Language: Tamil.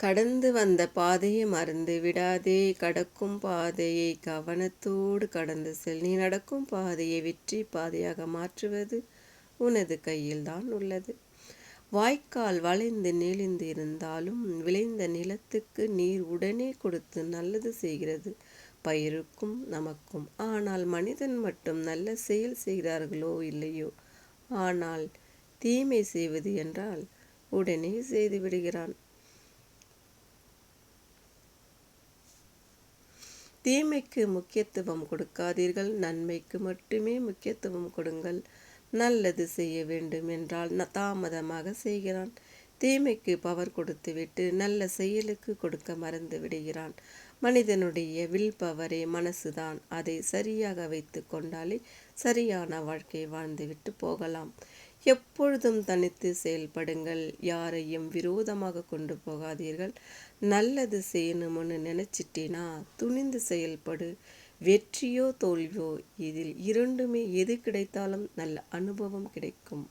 கடந்து வந்த பாதையை மறந்து விடாதே. கடக்கும் பாதையை கவனத்தோடு கடந்து செல். நீ நடக்கும் பாதையை வெற்றி பாதையாக மாற்றுவது உனது கையில்தான் உள்ளது. வாய்க்கால் வளைந்து நெளிந்து இருந்தாலும் விளைந்த நிலத்துக்கு நீர் உடனே கொடுத்து நல்லது செய்கிறது. பயிருக்கும் நமக்கும். ஆனால் மனிதன் மட்டும் நல்ல செயல் செய்கிறார்களோ இல்லையோ? ஆனால் தீமை செய்வது என்றால் உடனே செய்து தீமைக்கு முக்கியத்துவம் கொடுக்காதீர்கள். நன்மைக்கு மட்டுமே முக்கியத்துவம் கொடுங்கள். நல்லது செய்ய வேண்டும் என்றால் தாமதமாக செய்கிறான். தீமைக்கு பவர் கொடுத்துவிட்டு நல்ல செயலுக்கு கொடுக்க மறந்து விடுகிறான். மனிதனுடைய வில் பவரே மனசுதான். அதை சரியாக வைத்து கொண்டாலே சரியான வாழ்க்கை வாழ்ந்துவிட்டு போகலாம். எப்பொழுதும் தனித்து செயல்படுங்கள். யாரையும் விரோதமாக கொண்டு போகாதீர்கள். நல்லது செய்யணும்னு நினச்சிட்டினா? துணிந்து செயல்படு. வெற்றியோ தோல்வியோ இதில் இரண்டுமே எது கிடைத்தாலும் நல்ல அனுபவம் கிடைக்கும்.